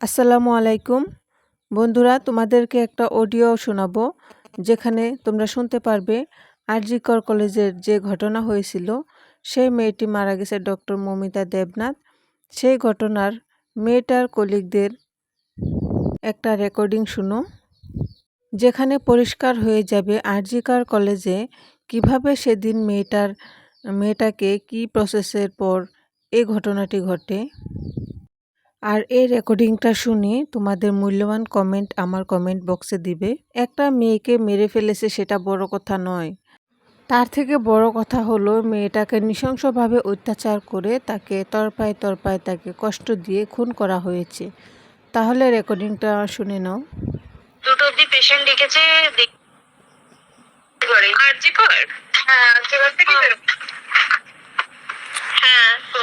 আসসালামু আলাইকুম। বন্ধুরা, তোমাদেরকে একটা অডিও শোনাবো, যেখানে তোমরা শুনতে পারবে আরজিকর কলেজের যে ঘটনা হয়েছিল, সেই মেয়েটি মারা গেছে ডক্টর মমিতা দেবনাথ। সেই ঘটনার মেয়েটার কলিগদের একটা রেকর্ডিং শুনো। যেখানে পরিষ্কার হয়ে যাবে আরজিকর কলেজে কীভাবে সেদিন মেয়েটার, মেয়েটাকে কি প্রসেসের পর এই ঘটনাটি ঘটে। আর এই রেকর্ডিংটা শুনে তোমাদের মূল্যবান কমেন্ট আমার কমেন্ট বক্সে দিবে। একটা মেয়েকে মেরে ফেলেছে সেটা বড় কথা নয়। তার থেকে বড় কথা হলো মেয়েটাকে নৃশংসভাবে অত্যাচার করে তাকে তরপায় তরপায় তাকে কষ্ট দিয়ে খুন করা হয়েছে। তাহলে রেকর্ডিংটা শুনে নাও। দুটো অব্দি পেশেন্ট ডেকেছে আরজি কর হ্যাঁ থেকে হ্যাঁ তো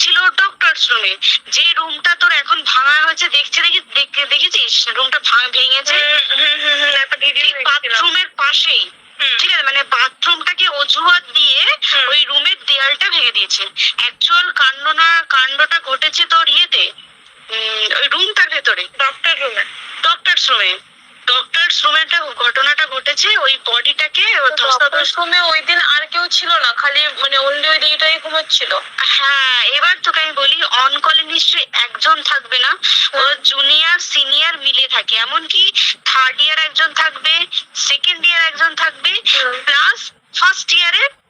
ঘুমাচ্ছিল ডক্টরস রুমে যে রুমটা তোর এখন ভাঙা হয়েছে দেখছে দেখি দেখ- দেখেছিস? রুমটা ভাঙা ভেঙেছে? একটা বাথরুমের পাশেই। ঠিক আছে মানে বাথরুমটাকে অজুহাত দিয়ে ওই রুমের দেয়ালটা ভেঙে দিয়েছে। অ্যাকচুয়াল কাণ্ড না কাণ্ডটা ঘটেছে তোর ইয়েতে। ওই রুমটার ভেতরে। ডক্টর রুমে ডক্টরস রুমে ডক্টরস রুমেটা ঘটনাটা ঘটেছে ওই বডিটাকে ডক্টর ওই দিন আর কেউ ছিল না খালি মানে অনলি ওই দিকটাই ঘুমাচ্ছিল। হ্যাঁ এবার তোকে আমি বলি অন কলে নিশ্চয়ই একজন থাকবে না ও জুনিয়র সিনিয়র মিলে থাকে। এমনকি থার্ড ইয়ার একজন থাকবে সেকেন্ড ইয়ার একজন থাকবে প্লাস ফার্স্ট ইয়ারের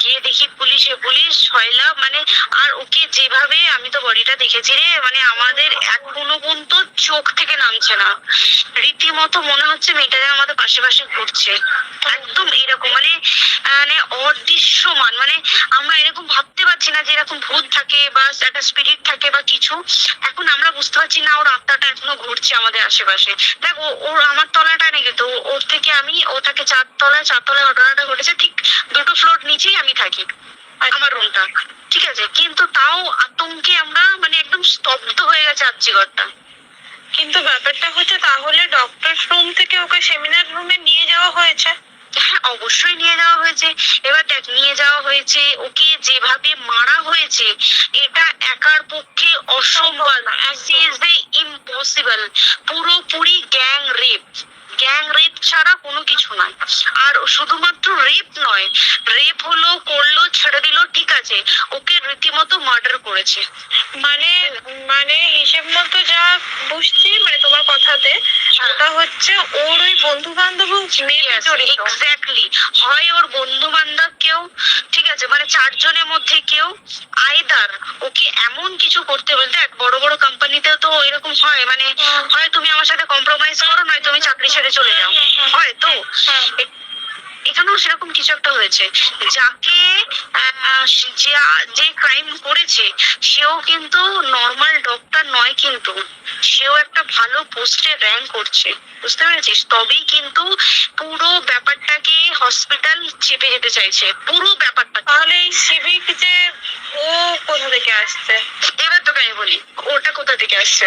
গিয়ে দেখি পুলিশে, পুলিশ ছয়লা মানে আর ওকে যেভাবে আমি তো বডিটা দেখেছি রে মানে আমাদের এখনও পর্যন্ত চোখ থেকে নামছে না। রীতিমতো মনে হচ্ছে মেয়েটা যেন আমাদের পাশে পাশে ঘুরছে। একদম এরকম মানে মানে অদৃশ্যমান মানে আমরা এরকম ভাবতে পারছি না যে এরকম ভূত থাকে বা একটা স্পিরিট থাকে বা কিছু। এখন আমরা বুঝতে পারছি না, ওর আত্মাটা এখনও ঘুরছে আমাদের আশেপাশে। দেখ ওর আমার তলাটা নাকি ও থাকে চার তলায় চার তলায় ঘটনাটা ঘটেছে। ঠিক দুটো ফ্লোর নিচেই আমি থাকি আমার রুমটা ঠিক আছে? কিন্তু তাও আতঙ্কে আমরা মানে একদম স্তব্ধ হয়ে গেছে আর্চিঘরটা কিন্তু ব্যাপারটা হচ্ছে তাহলে ডক্টর রুম থেকে ওকে সেমিনার রুমে নিয়ে যাওয়া হয়েছে? হ্যাঁ অবশ্যই নিয়ে যাওয়া হয়েছে। এবার দেখ নিয়ে যাওয়া হয়েছে ওকে যেভাবে মারা হয়েছে এটা একার পক্ষে অসম্ভব ইম্পসিবল পুরোপুরি গ্যাং রেপ গ্যাং রেপ ছাড়া কোনো কিছু নয়। আর শুধুমাত্র রেপ নয় রেপ হলো করল ছেড়ে দিল ঠিক আছে ওকে রীতিমতো মার্ডার করেছে। মানে মানে হিসেব মতো যা বুঝছি মানে তোমার কথাতে ওটা হচ্ছে ওর ওই বন্ধু বান্ধব এক্স্যাক্টলি হয় ওর বন্ধু বান্ধব কেউ ঠিক আছে মানে চারজনের মধ্যে কেউ আইদার ওকে এমন কিছু করতে বলতে এক বড় বড় কোম্পানিতে তো এরকম হয় মানে হয়। তুমি আমার সাথে কম্প্রোমাইজ করো নয় তুমি চাকরি ছেড়ে চলে যাও। হুম, হুম। হয় তো এখানেও সেরকম কিছু একটা হয়েছে। যাকে যে ক্রাইম করেছে সেও কিন্তু নর্মাল ডক্টর নয় কিন্তু সেও একটা ভালো পোস্টে র্যাঙ্ক করছে। বুঝতে পেরেছিস? তবেই কিন্তু পুরো ব্যাপারটাকে হসপিটাল চেপে যেতে চাইছে। পুরো ব্যাপারটা তাহলে এই সিভিক যে ও কোথা থেকে আসছে? এবার তোকে আমি বলি ওটা কোথা থেকে আসছে?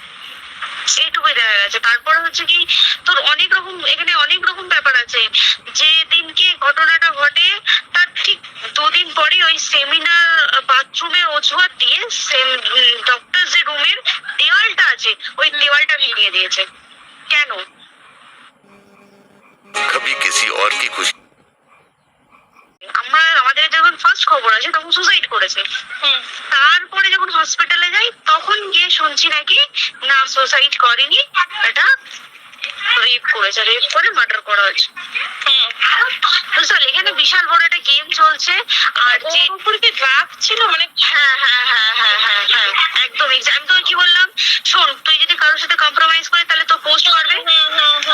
এইটুকুই দেখা গেছে তারপরে হচ্ছে কি তোর অনেক রকম এখানে অনেক রকম ব্যাপার আছে যে দিনকে ঘটনাটা ঘটে তার ঠিক দুদিন পরে ওই সেমিনার বাথরুমের অজুহাত দিয়ে ডক্টর যে রুমের দেওয়ালটা আছে ওই দেওয়ালটা ভেঙে দিয়েছে কেন कभी किसी और की खुशी আমরা আমাদের যখন ফার্স্ট খবর আছে তখন সুসাইড করেছে। তারপরে যখন হসপিটালে যাই তখন গিয়ে শুনছি নাকি না সুসাইড করেনি এটা রেপ করেছে রেপ করে মার্ডার করা হয়েছে। এখানে বিশাল বড় একটা গেম চলছে আর যে উপর কি ছিল? মানে হ্যাঁ হ্যাঁ হ্যাঁ হ্যাঁ হ্যাঁ হ্যাঁ একদম কি বললাম শোন তুই যদি কারোর সাথে কম্প্রোমাইজ করে তাহলে তো পোস্ট করবে।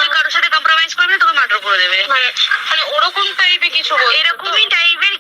তুই কারোর সাথে কম্প্রোমাইজ করবি তোকে মার্ডার করে দেবে। মানে মানে ওরকম টাইপের কিছু এরকমই টাইপের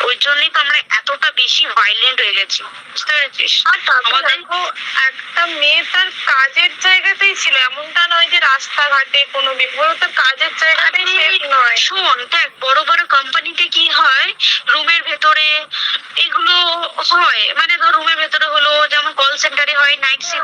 ওই জন্যই তো আমরা এতটা বেশি ভাইলেন্ট হয়ে গেছি। বুঝতে পেরেছিস? একটা মেয়ে তার কাজের জায়গাতেই ছিল। এমনটা নয় যে রাস্তাঘাটে কোনো বিপদ তার কাজের জায়গাতেই নয়। শোন দেখ বড় বড় কোম্পানিতে কি হয়? রুমের ভেতরে এগুলো হয়। মানে ধর রুমের ভেতরে হলো যেমন কল সেন্টারে হয় নাইট শিফটে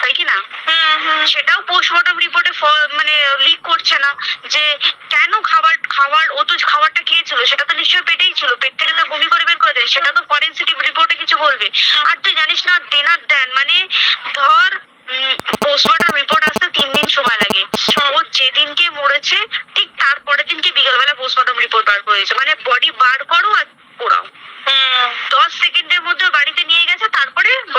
তাই কি না? হুম হুম সেটাও পোস্টমর্টম রিপোর্টে মানে লিক করছে না। যে কেন খাবার খাবার ও তো খাবারটা খেয়েছিল সেটা তো নিশ্চয়ই পেটেই ছিল। পেট থেকে তো বমি করে বের করে দেয়। সেটা তো ফরেন্সিক রিপোর্টে কিছু বলবে। আর তুই জানিস না দেনার দেন মানে ধর পোস্টমর্টম রিপোর্ট আসতে তিন দিন সময় লাগে। ও যেদিনকে মরেছে ঠিক তারপরের দিনকে বিকালবেলা পোস্টমর্টম রিপোর্ট বার করেছে। মানে বডি বার করো আর পোড়াও। দশ সেকেন্ডের মধ্যে বাড়িতে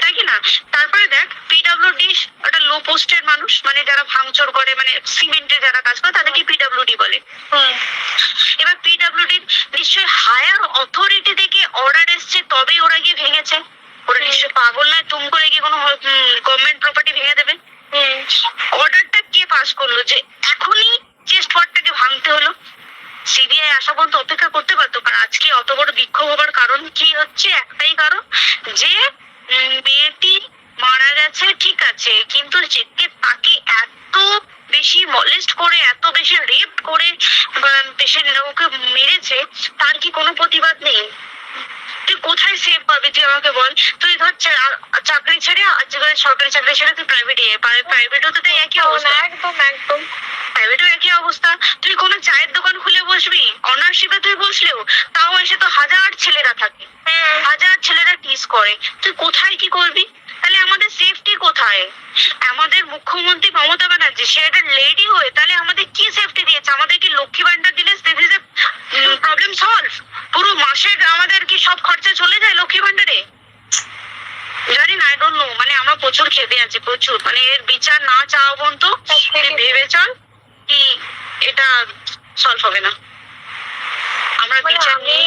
তাই কি না? তারপরে দেখ পিডাব্লিউডি একটা লো পোস্টের মানুষ মানে যারা ভাঙচুর করে মানে সিমেন্টের যারা কাজ করে তাদেরকে পিডাব্লিউডি বলে। হুম। এবার পিডাব্লিউডি নিশ্চয়ই হায়ার অথরিটি থেকে অর্ডার এসছে তবেই ওরা গিয়ে ভেঙেছে। ওরা নিশ্চয়ই পাগল নয় তুম করে গিয়ে কোনো গভর্নমেন্ট প্রপার্টি ভেঙে দেবে। হুম। অর্ডারটা কে পাস করল? যে এখনই চেস্ট ভাঙতে হলো। সিবিআই আসা পর্যন্ত অপেক্ষা করতে পারতো, কারণ আজকে অত বড় বিক্ষোভ হবার কারণ কি হচ্ছে? একটাই কারণ যে মেয়েটি মারা গেছে, ঠিক আছে, কিন্তু যে তাকে এত বেশি মলেস্ট করে, এত বেশি রেপ করে পেশেন্ট ওকে মেরেছে, তার কি কোনো প্রতিবাদ নেই? তুই কোথায় সেভ পাবি? তুই আমাকে বল। তুই ধর চাকরি ছেড়ে আজকাল সরকারি চাকরি ছেড়ে তুই প্রাইভেট প্রাইভেটও তো তাই একই অবস্থা। একদম একদম। প্রাইভেটও একই অবস্থা। তুই কোনো চায়ের দোকান খুলে বসবি? অনার্সিপে তুই বসলেও তাও এসে তো হাজার ছেলেরা থাকে। হাজার ছেলেরা টিস করে। তুই কোথায় কি করবি? তাহলে আমাদের সেফটি কোথায়? আমাদের মুখ্যমন্ত্রী মমতা ব্যানার্জি সে একটা লেডি হয়ে তাহলে আমাদের কি সেফটি দিয়েছে? আমাদের কি লক্ষ্মী ভান্ডার দিলে প্রবলেম সলভ পুরো আমাদের কি সব খরচা চলে যায় লক্ষ্মী ভান্ডারে? জানি না আই ডোন্ট নো মানে আমরা প্রচুর খেতে আছি প্রচুর। মানে এর বিচার না চাওয়া পর্যন্ত ভেবে চল কি এটা সলভ হবে না। আমরা মানে বিচার নিয়ে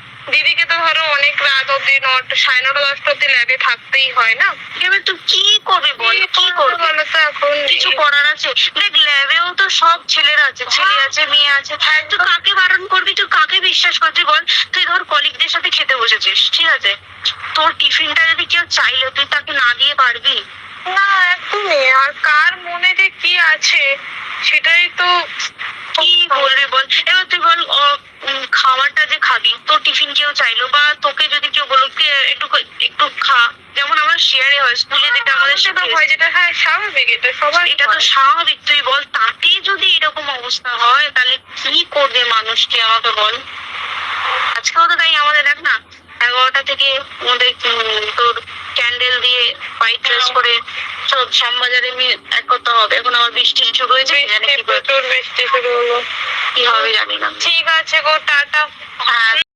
দিদিকে তো ধরো অনেক রাত অব্দি নটা সাড়ে নটা দশটা অব্দি ল্যাবে থাকতেই হয় না? এবার তুই কি করবি বল? কি করবি বলো তো এখন? কিছু করার আছে? দেখ ল্যাবেও তো সব ছেলেরা আছে ছেলে আছে মেয়ে আছে। তুই কাকে বারণ করবি? তুই কাকে বিশ্বাস করবি বল? তুই ধর কলিগদের সাথে খেতে বসেছিস ঠিক আছে? তোর টিফিনটা যদি কেউ চাইলে তুই তাকে না দিয়ে পারবি? না একদমই আর কার মনে যে কি আছে সেটাই তো কি বলবি বল? এবার তুই বল খাবারটা যে খাবি তোর টিফিন কেউ চাইলো? বা তোকে যদি কেউ বলো "কে একটু একটু খা। যেমন আমার শেয়ারে হয় স্কুলে যেটা আমাদের সেটা শিখিয়েছে। হয় যেটা হ্যাঁ স্বাভাবিক এটা সবাই এটা তো স্বাভাবিক তুই বল তাতে যদি এরকম অবস্থা হয় তাহলে কি করবে মানুষকে আমাকে বল? আজকেও তো তাই আমাদের দেখ না এগারোটা থেকে আমাদের তোর ক্যান্ডেল দিয়ে ফাইট ড্রেস করে সব শ্যামবাজারে এক করতে হবে। এখন আমার বৃষ্টি শুরু হয়েছে জানি প্রচুর বৃষ্টি শুরু হলো। কি হবে জানি না। ঠিক আছে গো টাটা। হ্যাঁ।